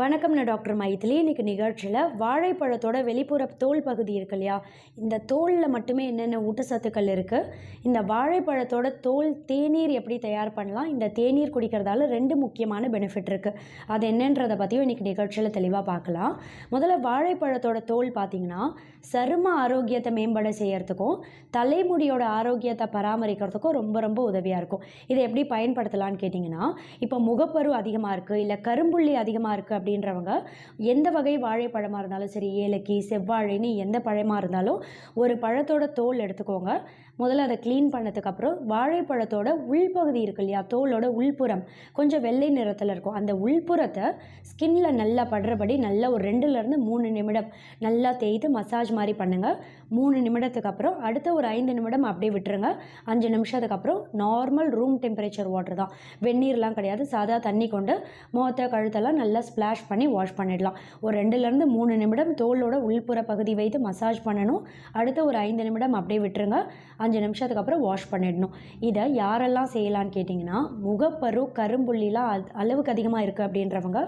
வணக்கம் நான் டாக்டர் மைத்திலி இன்னைக்கு நிகழ்ச்சியில் வாழைப்பழத்தோட வெளிப்புற தோல் பகுதி இருக்கு இல்லையா? இந்த தோலில் மட்டுமே என்னென்ன ஊட்டச்சத்துக்கள் இருக்குது இந்த வாழைப்பழத்தோட தோல் தேநீர் எப்படி தயார் பண்ணலாம்? இந்த தேநீர் குடிக்கிறதால ரெண்டு முக்கியமான பெனிஃபிட் இருக்குது அது என்னன்றதை பற்றியும் இன்றைக்கி நிகழ்ச்சியில் தெளிவாக பார்க்கலாம். முதல்ல வாழைப்பழத்தோட தோல் பார்த்தீங்கன்னா சரும ஆரோக்கியத்தை மேம்பட செய்கிறதுக்கும் தலைமுடியோட ஆரோக்கியத்தை பராமரிக்கிறதுக்கும் ரொம்ப ரொம்ப உதவியாக இருக்கும். இதை எப்படி பயன்படுத்தலாம்னு கேட்டிங்கன்னா இப்போ முகப்பரு அதிகமாக இருக்குது இல்லை கரும்புள்ளி அதிகமாக இருக்குது அப்படின்றவங்க எந்த வகை வாழைப்பழமாக இருந்தாலும் சரி ஏலக்கி செவ்வாழைன்னு எந்த பழமாக இருந்தாலும் ஒரு பழத்தோட தோல் எடுத்துக்கோங்க. முதல்ல அதை க்ளீன் பண்ணதுக்கப்புறம் வாழைப்பழத்தோட உள்பகுதி இருக்கு இல்லையா தோலோட உள்புறம் கொஞ்சம் வெள்ளை நிறத்தில் இருக்கும். அந்த உள்புறத்தை ஸ்கின்ல நல்லா படுறபடி நல்லா ஒரு ரெண்டுலேருந்து மூணு நிமிடம் நல்லா தேய்த்து மசாஜ் மாதிரி பண்ணுங்கள் மூணு நிமிடத்துக்கு அப்புறம் அடுத்த ஒரு ஐந்து நிமிடம் அப்படியே விட்டுருங்க. அஞ்சு நிமிஷத்துக்கு அப்புறம் நார்மல் ரூம் டெம்பரேச்சர் வாட்டர் தான். வெந்நீர்லாம் கிடையாது. சாதா தண்ணி கொண்டு முகத்தை கழுத்தெல்லாம் நல்லா ஸ்ப்ளாஷ் பண்ணி வாஷ் பண்ணிடலாம். ஒரு ரெண்டுலேருந்து மூணு நிமிடம் தோலோட உள்புற பகுதி வைத்து மசாஜ் பண்ணணும். அடுத்த ஒரு ஐந்து நிமிடம் அப்படியே விட்டுருங்க. அஞ்சு அஞ்சு நிமிஷத்துக்கு அப்புறம் வாஷ் பண்ணிடணும். இதை யாரெல்லாம் செய்யலான்னு கேட்டிங்கன்னா முகப்பரு கரும்புள்ளிலாம் அ- அளவுக்கு அதிகமாக இருக்குது அப்படின்றவங்க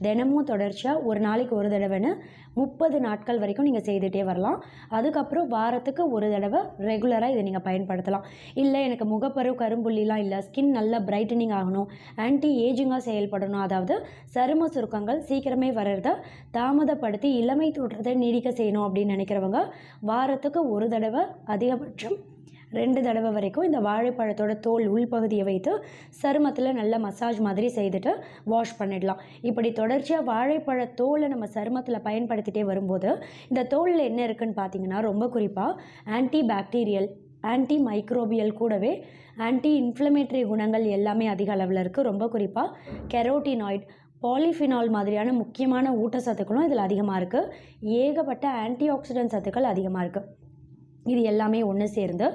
தினமும் தொடர்ச்சியாக ஒரு நாளைக்கு ஒரு தடவைன்னு முப்பது நாட்கள் வரைக்கும் நீங்கள் செய்துகிட்டே வரலாம். அதுக்கப்புறம் வாரத்துக்கு ஒரு தடவை ரெகுலராக இதை நீங்கள் பயன்படுத்தலாம். இல்லை எனக்கு முகப்பரு கரும்புள்ளிலாம் இல்லை ஸ்கின் நல்லா பிரைட்டனிங் ஆகணும் ஆன்டி ஏஜிங்காக செயல்படணும் அதாவது சரும சுருக்கங்கள் சீக்கிரமே வர்றத தாமதப்படுத்தி இளமை தோற்றத்தை நீடிக்க செய்யணும் அப்படின்னு நினைக்கிறவங்க வாரத்துக்கு ஒரு தடவை அதிகபட்சம் ரெண்டு தடவை வரைக்கும் இந்த வாழைப்பழத்தோட தோல் உள்பகுதியை வைத்து சருமத்தில் நல்ல மசாஜ் மாதிரி செய்துட்டு வாஷ் பண்ணிடலாம். இப்படி தொடர்ச்சியாக வாழைப்பழ தோலை நம்ம சருமத்தில் பயன்படுத்திட்டே வரும்போது இந்த தோலில் என்ன இருக்குன்னு பார்த்தீங்கன்னா ரொம்ப குறிப்பாக ஆன்டி பாக்டீரியல் ஆன்டி மைக்ரோபியல் கூடவே ஆன்டி இன்ஃப்ளமேட்டரி குணங்கள் எல்லாமே அதிக அளவில் இருக்குது ரொம்ப குறிப்பாக கெரோட்டினாய்ட் பாலிஃபினால் மாதிரியான முக்கியமான ஊட்டச்சத்துக்களும் இதில் அதிகமாக இருக்குது ஏகப்பட்ட ஆன்டி ஆக்சிடென்ட் சத்துக்கள் அதிகமாக இருக்குது இது எல்லாமே ஒன்று சேர்ந்து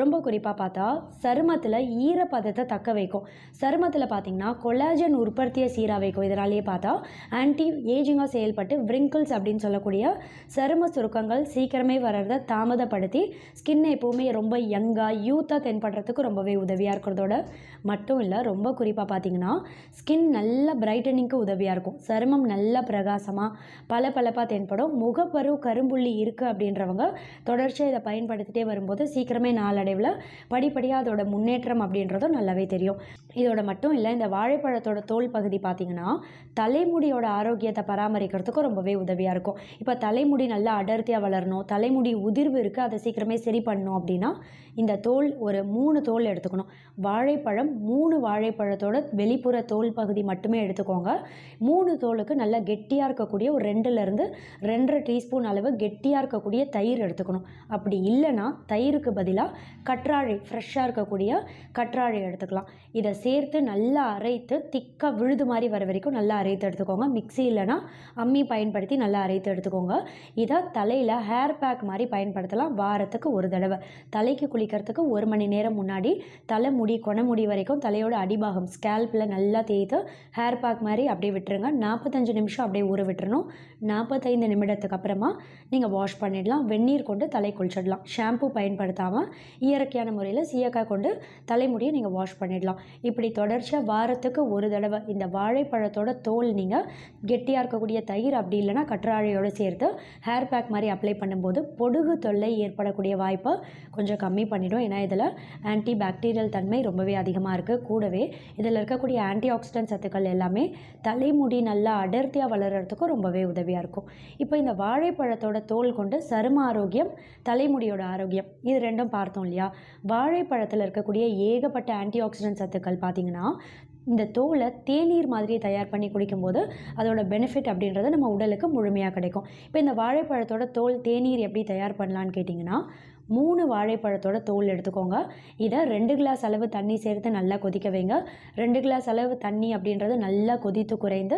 ரொம்ப குறிப்பாக பார்த்தா சருமத்தில் ஈரப்பதத்தை தக்க வைக்கும். சருமத்தில் பார்த்தீங்கன்னா கொலாஜன் உற்பத்தியை சீராக வைக்கும். இதனாலேயே பார்த்தா ஆன்டி ஏஜிங்காக செயல்பட்டு விரிங்கிள்ஸ் அப்படின்னு சொல்லக்கூடிய சரும சுருக்கங்கள் சீக்கிரமே வர்றதை தாமதப்படுத்தி ஸ்கின்னை எப்போவுமே ரொம்ப யங்காக யூத்தாக தென்படுறதுக்கு ரொம்பவே உதவியாக இருக்கிறதோட மட்டும் இல்லை ரொம்ப குறிப்பாக பார்த்திங்கன்னா ஸ்கின் நல்ல பிரைட்டனிங்க்கு உதவியாக இருக்கும். சருமம் நல்ல பிரகாசமாக பளபளப்பாக தென்படும். முகப்பரு கரும்புள்ளி இருக்குது அப்படின்றவங்க தொடர்ச்சியாக இதை பயன்படுத்திட்டே வரும்போது சீக்கிரமே நாளடைவில் படிப்படியாக அதோட முன்னேற்றம் அப்படின்றதும் நல்லாவே தெரியும். இதோட மட்டும் இல்லை இந்த வாழைப்பழத்தோட தோல் பகுதி பார்த்திங்கன்னா தலைமுடியோட ஆரோக்கியத்தை பராமரிக்கிறதுக்கும் ரொம்பவே உதவியாக இருக்கும். இப்போ தலைமுடி நல்லா அடர்த்தியாக வளரணும் தலைமுடி உதிர்வு இருக்குது அதை சீக்கிரமே சரி பண்ணணும் அப்படின்னா இந்த தோல் ஒரு மூணு தோல் எடுத்துக்கணும். வாழைப்பழம் மூணு வாழைப்பழத்தோட வெளிப்புற தோல் பகுதி மட்டுமே எடுத்துக்கோங்க. மூணு தோலுக்கு நல்லா கெட்டியாக இருக்கக்கூடிய ஒரு ரெண்டுலேருந்து ரெண்டரை டீஸ்பூன் அளவு கெட்டியாக இருக்கக்கூடிய தயிர் எடுத்துக்கணும். அப்படி இல்லைன்னா தயிருக்கு பதிலாக கற்றாழை ஃப்ரெஷ்ஷாக இருக்கக்கூடிய கற்றாழை எடுத்துக்கலாம். இதை சேர்த்து நல்லா அரைத்து திக்காக விழுது மாதிரி வர வரைக்கும் நல்லா அரைத்து எடுத்துக்கோங்க. மிக்ஸி இல்லைன்னா அம்மி பயன்படுத்தி நல்லா அரைத்து எடுத்துக்கோங்க. இதை தலையில் ஹேர் பேக் மாதிரி பயன்படுத்தலாம். வாரத்துக்கு ஒரு தடவை. தலைக்கு குளிக்கிறதுக்கு ஒரு மணி நேரம் முன்னாடி தலை முடி கொணமுடி வரைக்கும் தலையோட அடிபாகம் ஸ்கேல்பில் நல்லா தேய்த்து ஹேர் பேக் மாதிரி அப்படியே விட்டுருங்க. நாற்பத்தஞ்சு நிமிஷம் அப்படியே ஊற விட்டுறணும். நாற்பத்தைந்து நிமிடத்துக்கு அப்புறமா நீங்கள் வாஷ் பண்ணிடலாம். வெந்நீர் கொண்டு தலை குளிச்சிடலாம். ஷாம்பு பயன்படுத்தாமல் இயற்கையான முறையில் சீயக்காய் கொண்டு தலைமுடியை நீங்கள் வாஷ் பண்ணிடலாம். இப்படி தொடர்ச்சியாக வாரத்துக்கு ஒரு தடவை இந்த வாழைப்பழத்தோட தோல் நீங்கள் கெட்டியாக இருக்கக்கூடிய தயிர் அப்படி இல்லைன்னா கற்றாழையோடு சேர்த்து ஹேர் பேக் மாதிரி அப்ளை பண்ணும்போது பொடுகு தொல்லை ஏற்படக்கூடிய வாய்ப்பை கொஞ்சம் கம்மி பண்ணிடும். ஏன்னா இதில் ஆன்டி பாக்டீரியல் தன்மை ரொம்பவே அதிகமாக இருக்குது கூடவே இதில் இருக்கக்கூடிய ஆன்டி ஆக்சிடென்ட் சத்துக்கள் எல்லாமே தலைமுடி நல்லா அடர்த்தியாக வளர்கிறதுக்கும் ரொம்பவே உதவியாக இருக்கும். இப்போ இந்த வாழைப்பழத்தோட தோல் கொண்டு சரும ஆரோக்கியம் தலைமுடி முடியோட ஆரோக்கியம். இது ரெண்டும் பார்த்தோம் இல்லையா? வாழைப்பழத்தில் இருக்கக்கூடிய ஏகப்பட்ட ஆன்டி ஆக்சிடென்ட் சத்துக்கள் பார்த்தீங்கன்னா இந்த தோலை தேநீர் மாதிரி தயார் பண்ணி குடிக்கும்போது அதோட பெனிஃபிட் அப்படின்றது நம்ம உடலுக்கு முழுமையாக கிடைக்கும். இப்போ இந்த வாழைப்பழத்தோட தோல் தேநீர் எப்படி தயார் பண்ணலான்னு கேட்டிங்கன்னா மூணு வாழைப்பழத்தோட தோல் எடுத்துக்கோங்க. இதை ரெண்டு கிளாஸ் அளவு தண்ணி சேர்த்து நல்லா கொதிக்க வைங்க. ரெண்டு கிளாஸ் அளவு தண்ணி அப்படின்றது நல்லா கொதித்து குறைந்து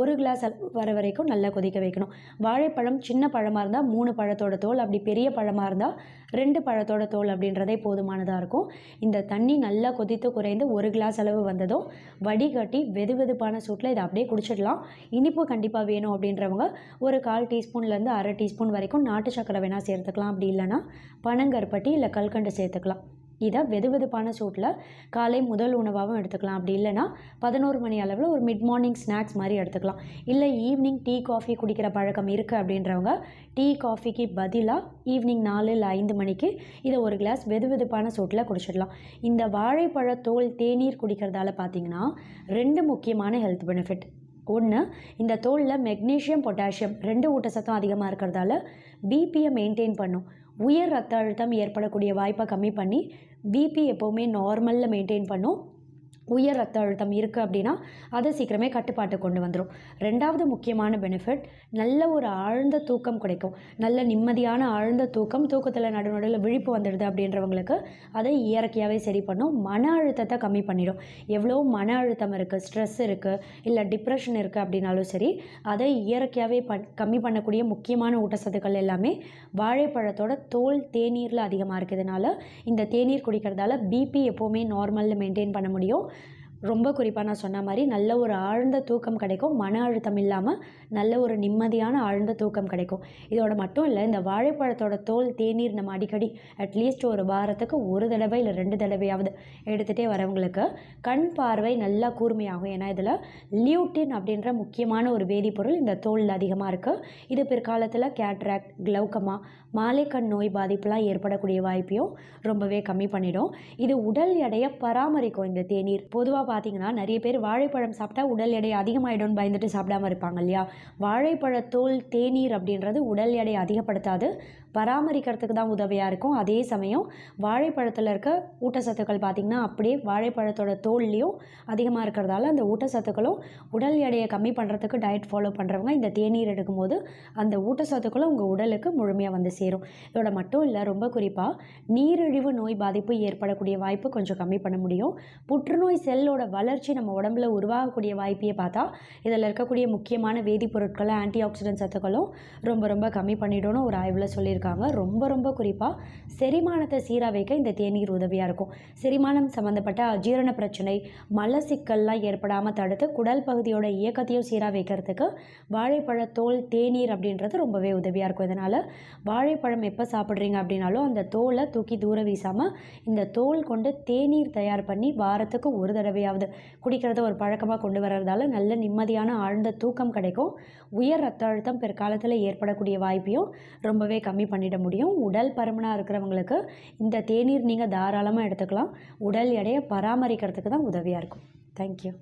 ஒரு கிளாஸ் அளவு வர வரைக்கும் நல்லா கொதிக்க வைக்கணும். வாழைப்பழம் சின்ன பழமாக இருந்தால் மூணு பழத்தோட தோல் அப்படி பெரிய பழமாக இருந்தால் ரெண்டு பழத்தோட தோல் அப்படின்றதே போதுமானதாக இருக்கும். இந்த தண்ணி நல்லா கொதித்து குறைந்து ஒரு கிளாஸ் அளவு வந்ததும் வடிகட்டி வெது வெதுப்பான சூட்டில் இதை அப்படியே குடிச்சிடலாம். இனிப்பு கண்டிப்பாக வேணும் அப்படின்றவங்க ஒரு கால் டீஸ்பூன்லேருந்து அரை டீஸ்பூன் வரைக்கும் நாட்டு சக்கரை வேணால் சேர்த்துக்கலாம். அப்படி இல்லைன்னா பனங்கருப்பட்டி இல்லை கல்கண்டு சேர்த்துக்கலாம். இதை வெது வெதுப்பான சூட்டில் காலை முதல் உணவாகவும் எடுத்துக்கலாம். அப்படி இல்லைன்னா பதினோரு மணி அளவில் ஒரு மிட் மார்னிங் ஸ்நாக்ஸ் மாதிரி எடுத்துக்கலாம். இல்லை ஈவினிங் டீ காஃபி குடிக்கிற பழக்கம் இருக்குது அப்படின்றவங்க டீ காஃபிக்கு பதிலாக ஈவினிங் நாலு இல்லை ஐந்து மணிக்கு இதை ஒரு கிளாஸ் வெது வெதுப்பான சூட்டில் குடிச்சிடலாம். இந்த வாழைப்பழ தோல் தேநீர் குடிக்கிறதால பார்த்தீங்கன்னா ரெண்டு முக்கியமான ஹெல்த் பெனிஃபிட் ஒன்று இந்த தோலில் மெக்னீஷியம் பொட்டாசியம் ரெண்டு ஊட்டச்சத்தம் அதிகமாக இருக்கிறதால பிபியை மெயின்டைன் பண்ணும். உயர் ரத்த அழுத்தம் ஏற்படக்கூடிய வாய்ப்பை கம்மி பண்ணி பிபி எப்போவுமே நார்மலில் மெயின்டைன் பண்ணும். உயர் ரத்த அழுத்தம் இருக்குது அப்படின்னா அதை சீக்கிரமே கட்டுப்பாட்டு கொண்டு வந்துடும் ரெண்டாவது முக்கியமான பெனிஃபிட் நல்ல ஒரு ஆழ்ந்த தூக்கம் கிடைக்கும். நல்ல நிம்மதியான ஆழ்ந்த தூக்கம் தூக்கத்தில் நடு நடுவில் விழிப்பு வந்துடுது அப்படின்றவங்களுக்கு அதை இயற்கையாகவே சரி பண்ணும். மன அழுத்தத்தை கம்மி பண்ணிடும். எவ்வளோ மன அழுத்தம் இருக்குது ஸ்ட்ரெஸ் இருக்குது இல்லை டிப்ரெஷன் இருக்குது அப்படின்னாலும் சரி அதை இயற்கையாகவே பண் கம்மி பண்ணக்கூடிய முக்கியமான ஊட்டச்சத்துக்கள் எல்லாமே வாழைப்பழத்தோட தோல் தேநீரில் அதிகமாக இருக்கிறதுனால இந்த தேநீர் குடிக்கிறதால பிபி எப்போவுமே நார்மலில் மெயின்டைன் பண்ண முடியும். ரொம்ப குறிப்பாக நான் சொன்ன மாதிரி நல்ல ஒரு ஆழ்ந்த தூக்கம் கிடைக்கும். மன அழுத்தம் இல்லாமல் நல்ல ஒரு நிம்மதியான ஆழ்ந்த தூக்கம் கிடைக்கும். இதோட மட்டும் இல்லை இந்த வாழைப்பழத்தோட தோல் தேநீர் நம்ம அடிக்கடி அட்லீஸ்ட் ஒரு வாரத்துக்கு ஒரு தடவை இல்லை ரெண்டு தடவையாவது எடுத்துகிட்டே வரவங்களுக்கு கண் பார்வை நல்லா கூர்மையாகும். ஏன்னா இதில் லியூட்டின் அப்படின்ற முக்கியமான ஒரு வேதிப்பொருள் இந்த தோலில் அதிகமாக இருக்குது இது பிற்காலத்தில் கேட்ராக்ட் க்ளௌக்கமா மாலைக்கண் நோய் பாதிப்புலாம் ஏற்படக்கூடிய வாய்ப்பையும் ரொம்பவே கம்மி பண்ணிடும். இது உடல் எடையை பராமரிக்கும் இந்த தேநீர். பொதுவாக பார்த்தீங்கன்னா நிறைய பேர் வாழைப்பழம் சாப்பிட்டா உடல் எடை அதிகமாயிடும்னு பயந்துட்டு சாப்பிடாம இருப்பாங்க இல்லையா? வாழைப்பழத்தோல் தேநீர் அப்படின்றது உடல் எடை அதிகப்படுத்தாது. பராமரிக்கிறதுக்கு தான் உதவியாக இருக்கும். அதே சமயம் வாழைப்பழத்தில் இருக்க ஊட்டச்சத்துக்கள் பார்த்திங்கன்னா அப்படியே வாழைப்பழத்தோட தோல்லையும் அதிகமாக இருக்கிறதால அந்த ஊட்டச்சத்துக்களும் உடல் எடையை கம்மி பண்ணுறதுக்கு டயட் ஃபாலோ பண்ணுறவங்க இந்த தேநீர் எடுக்கும்போது அந்த ஊட்டச்சத்துக்களும் உங்கள் உடலுக்கு முழுமையாக வந்து சேரும். இதோட மட்டும் இல்லை ரொம்ப குறிப்பாக நீரிழிவு நோய் பாதிப்பு ஏற்படக்கூடிய வாய்ப்பு கொஞ்சம் கம்மி பண்ண முடியும். புற்றுநோய் செல்லோட வளர்ச்சி நம்ம உடம்புல உருவாகக்கூடிய வாய்ப்பையே பார்த்தா இதில் இருக்கக்கூடிய முக்கியமான வேதிப்பொருட்களை ஆன்டி ஆக்சிடென்ட் சத்துக்களும் ரொம்ப ரொம்ப கம்மி பண்ணிடணும் ஒரு ஆய்வில் சொல்லியிருக்காங்க. ரொம்ப ரொம்ப குறிப்பாக செரிமானத்தை சீராக வைக்க இந்த தேநீர் உதவியாக இருக்கும். செரிமானம் சம்மந்தப்பட்ட அஜீரண பிரச்சனை மலசிக்கல்லாம் ஏற்படாமல் தடுத்து குடல் பகுதியோட இயக்கத்தையும் சீராக வைக்கிறதுக்கு வாழைப்பழ தோல் தேநீர் அப்படின்றது ரொம்பவே உதவியாக இருக்கும். இதனால் வாழைப்பழம் எப்போ சாப்பிட்றீங்க அப்படின்னாலும் அந்த தோலை தூக்கி தூர வீசாமல் இந்த தோல் கொண்டு தேநீர் தயார் பண்ணி வாரத்துக்கு ஒரு தடவையாவது குடிக்கிறத ஒரு பழக்கமாக கொண்டு வர்றதால நல்ல நிம்மதியான ஆழ்ந்த தூக்கம் கிடைக்கும். உயர் ரத்த அழுத்தம் பிற்காலத்தில் ஏற்படக்கூடிய வாய்ப்பையும் ரொம்பவே கம்மி பண்ணிட முடியும். உடல் பருமனாக இருக்கிறவங்களுக்கு இந்த தேநீர் நீங்கள் தாராளமாக எடுத்துக்கலாம். உடல் எடையை பராமரிக்கிறதுக்கு தான் உதவியாக இருக்கும். தேங்க்யூ